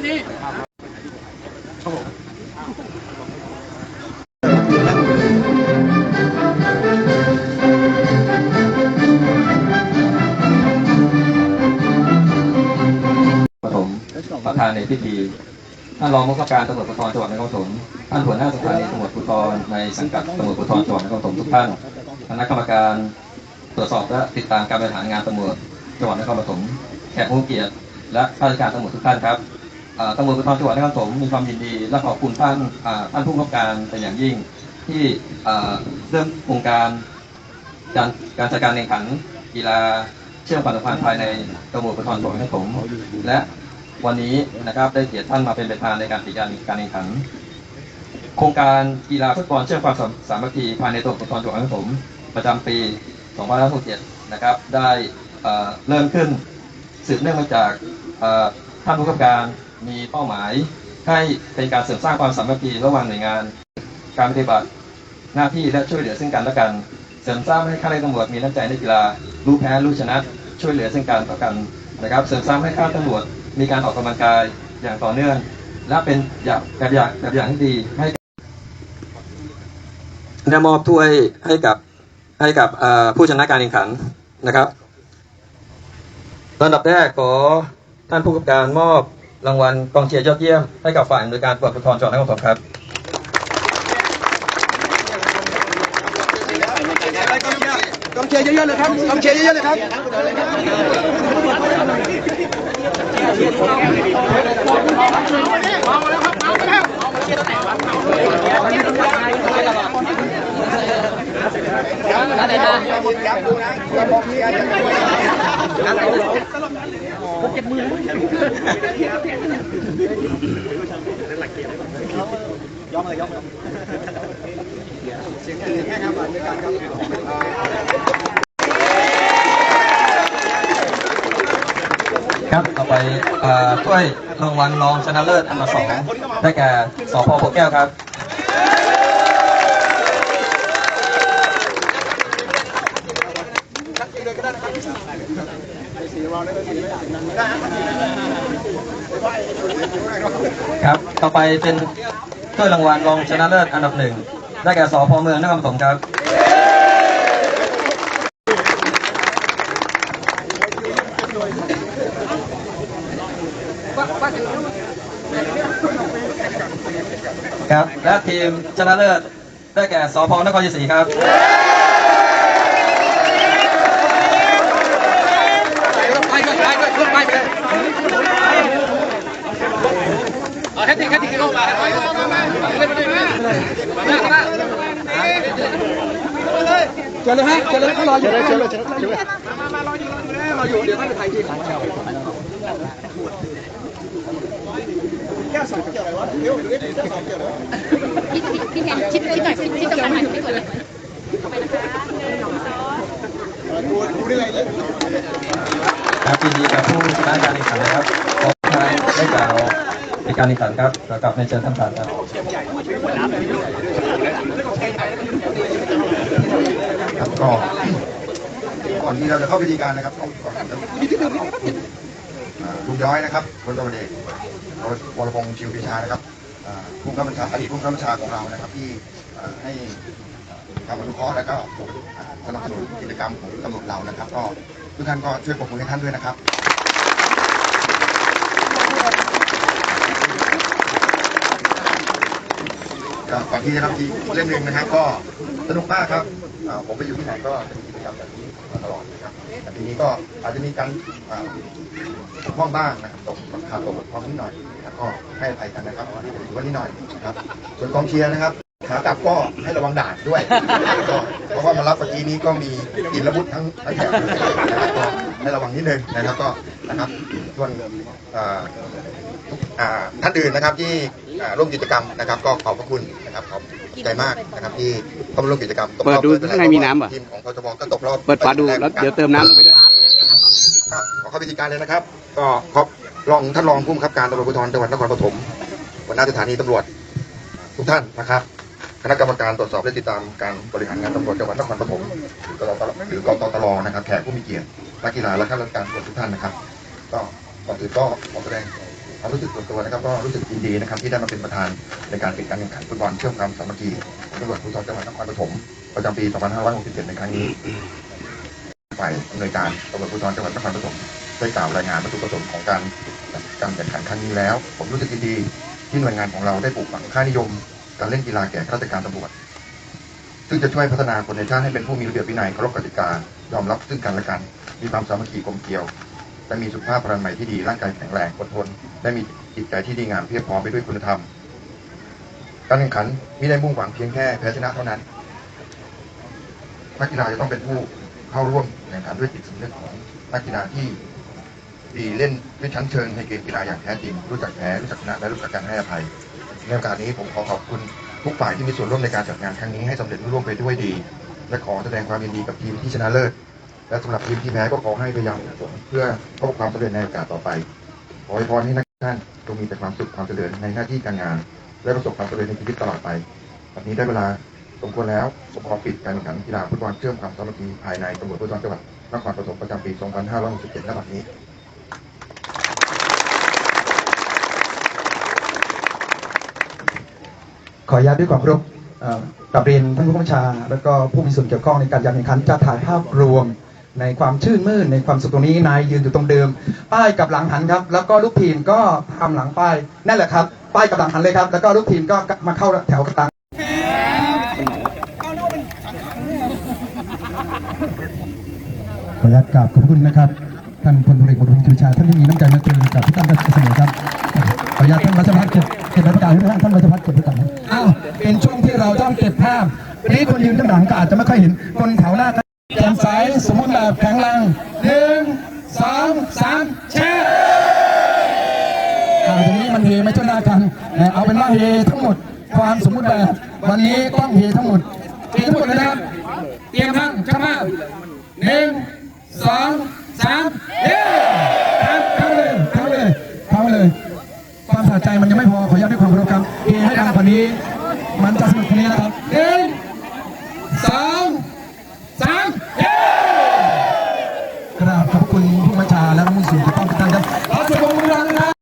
ปนี่ครับผมประธานในพิธีท่านรองผู้ว่าการตำรวจภูธรจังหวัดนครปฐมท่านหัวหน้าสถานีตำรวจภูธรในสังกัดตำรวจภูธรจังหวัดนครปฐมทุกท่านคณะกรรมการตรวจสอบและติดตามการบริหารงานตำรวจจังหวัดนครปฐมแขกผู้เกียรติและข้าราชการตำรวจทุกท่านครับ ตำรวจภูธรจังหวัดนครปฐมมีความยินดี และขอบคุณท่านท่านผู้กำกับการเป็นอย่างยิ่ง ที่เริ่มโครงการการการจัดการแข่งขันกีฬาเชื่อมความสัมพันธ์ภายในตำรวจภูธรจังหวัดนครปฐมและวันนี้นะครับได้เกียรติท่านมาเป็นประธานในการจัดการแข่งขัน โครงการกีฬาฟุตบอลเชื่อมความสามัคคีภายในตำรวจภูธรจังหวัดนครปฐมประจำปี2567นะครับได้เริ่มขึ้นสืบเนื่องมาจากท่านผู้กำกับการ มีเป้าหมายให้เป็นการเสริมสร้างความสามัคคีระหว่างหน่วยงาน การปฏิบัติหน้าที่และช่วยเหลือซึ่งกันและกัน เสริมสร้างให้ข้าราชการตำรวจมีน้ำใจในกีฬารู้แพ้รู้ชนะ ช่วยเหลือซึ่งกันและกันนะครับ เสริมสร้างให้ข้าราชการตำรวจมีการออกกำลังกายอย่างต่อเนื่อง และเป็นอย่างแบบอย่างแบบอย่างที่ดีให้ได้มอบถ้วยให้กับให้กับผู้ชนะการแข่งขันนะครับลำดับแรกขอท่านผู้กำกับการมอบ รางวัลกองเชียร์ยอดเยี่ยมให้กับฝ่ายอำนวยการตำรวจภูธรจังหวัดนครปฐมครับกองเชียร์เยอะๆเลยครับกองเชียร์เยอะๆเลยครับค รับ ต่อไปเอ่อถ้วยรางวัลรองชนะเลิศอันดับสองได้แก่สพโพแก้วครับ ครับ ต่อไปเป็นถ้วยรางวัลรองชนะเลิศอันดับหนึ่ง ได้แก่สพเมืองนครปฐมครับครับ และทีมชนะเลิศได้แก่สพนครศรีครับ ไปก็ไปก็ขึ้นไปไปเลยเอาแค่ทีแค่ทีเข้ามาไปเล่นไปเลยมาหน้าหน้า เจอเลยฮะเจอเลยเขารออยู่เจอเลยเจอเลยเจอเลยมามารออยู่รออยู่เดี๋ยวท่านจะถ่ายทีหลังแก้วสองเกี่ยวอะไรวะเดี๋ยวเดี๋ยวแก้วสองเกี่ยวอะไรพี่พี่แทนชิดชิดหน่อยชิดชิดตรงนั้นหน่อยชิดก่อนเลยดูดูได้เลยครับยินดีกับผู้ชนะการแข่งขันนะครับ การแข่งขันครับแล้วกับในเชิญท่านประธานครับครับก็ก่อนที่เราจะเข้าพิธีการนะครับต้องก่อนจะอ่าลุงย้อยนะครับพลตำรวจเอกวรพงษ์ชิวพิชานะครับอ่าผู้กำกับบัญชาอดีตผู้กำกับบัญชาของเรานะครับ ที่ให้ความอนุเคราะห์และก็สนับสนุนกิจกรรมของตำรวจเรานะครับ ก็ทุกท่านก็ช่วยปรบมือให้ท่านด้วยนะครับ ก็ก่อนที่จะทำทีเล่มหนึ่งนะครับก็สนุกมากครับผมไปอยู่ที่ไหนก็จะมีกิจกรรมแบบนี้มาตลอดนะครับแต่ทีนี้ก็อาจจะมีการอ่าตกพร่องบ้างนะครับตกขาดตกบกพร่องนิดหน่อยแล้วก็ให้อภัยกันนะครับวันนี้ถือว่านิดหน่อยนะครับ ส่วนกองเชียร์นะครับขากลับก็ให้ระวังด่านด้วยก็เพราะว่ามารับเมื่อกี้นี้ก็มีอินระบุทั้งทั้งแถบก็ให้ระวังนิดนึงนะครับก็นะครับส่วนท่านอื่นนะครับที่ ร่วมกิจกรรมนะครับ ก็ขอบพระคุณนะครับขอบใจมากนะครับที่เข้ามาร่วมกิจกรรมตกรอบเปิดดูข้างในมีน้ำเหรอ ทีมของพจบก็ตกรอบเปิดฝาดูแล้วเดี๋ยวเติมน้ำลงไปด้วย ครับขอเข้าพิธีการเลยนะครับ ก็ขอบรองท่านรองผู้บังคับการตำรวจภูธรจังหวัดนครปฐมหัวหน้าสถานีตำรวจทุกท่านนะครับ คณะกรรมการตรวจสอบและติดตามการบริหารงานตำรวจจังหวัดนครปฐมหรือกตหรือกตตรนะครับแขกผู้มีเกียรตินักกีฬาและข้าราชการตำรวจทุกท่านนะครับ ก็ก่อนอื่นก็ขอแสดง ความรู้สึกส่วนตัวนะครับก็รู้สึกยินดีนะครับที่ได้มาเป็นประธานในการปิดการแข่งขันฟุตบอลเชื่อมความสามัคคีตำรวจภูธรจังหวัดนครปฐมประจำปี 2567 ในครั้งนี้ฝ่ายอำนวยการตำรวจภูธรจังหวัดนครปฐมได้กล่าวรายงานวัตถุประสงค์ของการการแข่งขันครั้งนี้แล้ว ผมรู้สึกยินดีที่หน่วยงานของเราได้ปลูกฝังค่านิยม การเล่นกีฬาแก่ข้าราชการตำรวจ ซึ่งจะช่วยพัฒนาคนในชาติให้เป็นผู้มีระเบียบวินัยเคารพกติกายอมรับซึ่งกันและกัน มีความสามัคคีกลมเกลียว และมีสุขภาพพลานามัยที่ดีร่างกายแข็งแรงอดทน และมีจิตใจที่ดีงามเพียบพร้อมไปด้วยคุณธรรม การแข่งขันไม่ได้มุ่งหวังเพียงแค่แพ้ชนะเท่านั้นนักกีฬาจะต้องเป็นผู้เข้าร่วมแข่งขันด้วยจิตสำนึกของนักกีฬาที่ดีเล่นด้วยชั้นเชิงในเกมกีฬาอย่างแท้จริง รู้จักแพ้รู้จักชนะและรู้จักการให้อภัยในโอกาสนี้ผมขอขอบคุณทุกฝ่ายที่มีส่วนร่วมในการจัดงานครั้งนี้ให้สำเร็จรุ่ร่วงไปด้วยดี และขอแสดงความยินดีกับทีมที่ชนะเลิศ และสำหรับทีมที่แพ้ก็ขอให้พยายามฝึกฝนเพื่อพบความสำเร็จในโอกาสต่อไป ขอให้พรให้นักท่านจงมีแต่ความสุขความเจริญในหน้าที่การงาน และประสบความสำเร็จในชีวิตตลอดไปวันนี้ได้เวลาสมควรแล้วผมขอปิดการแข่งขันกีฬาฟุตบอลเชื่อมความสามัคคีภายในตำรวจภูธรจังหวัดนครปฐมประจำปี 2567ณบัดนี้ขออนุญาตด้วยความรพเอ่อกลับเรียนท่านผู้บัญชา แล้วก็ผู้มีส่วนเกี่ยวข้องในการจัดแข่งขันจะถ่ายภาพรวม ในความชื่นมื่นในความสุขตรงนี้นายยืนอยู่ตรงเดิม ป้ายกับหลังหันครับ แล้วก็ลูกทีมก็ทำหลังป้ายนั่นแหละครับ ป้ายกับหลังหันเลยครับ แล้วก็ลูกทีมก็มาเข้าแถวกลางขออนุญาตกราบขอบคุณนะครับท่านพลตรีบุตรชูชาท่านที่มีน้ำใจมาตรีกับทุกท่านเสมอครับขออนุญาตท่านรัชพัฒน์เก็บเก็บประกาศให้ท่านท่านรัชพัฒน์เก็บประกาศอ้าวเป็นช่วงที่เราต้องเก็บภาพนนี้คนยืนข้างหลังก็อาจจะไม่ค่อยเห็นคนแถวหน้าก็แจ่มใสสมบูรณ์แบบแข็งแรงหนึ่งสองสามแชร์อ่าตรงนี้มันเกันเอาเป็นว่าเฮทั้งหมดความสมบูรณ์แบบวันนี้ต้องเฮทั้งหมดเฮทั้งหมดเลยนะครับเตรียมทั้งช้ามาหนึ่งสองสามเฮ้ทำทำเลยทำเลยทำเลยความสะใจมันยังไม่พอขอย้ำด้วยความเคารพครับเฮให้ดังกว่านี้ มันจะสนุกกว่านี้นะครับหนึ่ง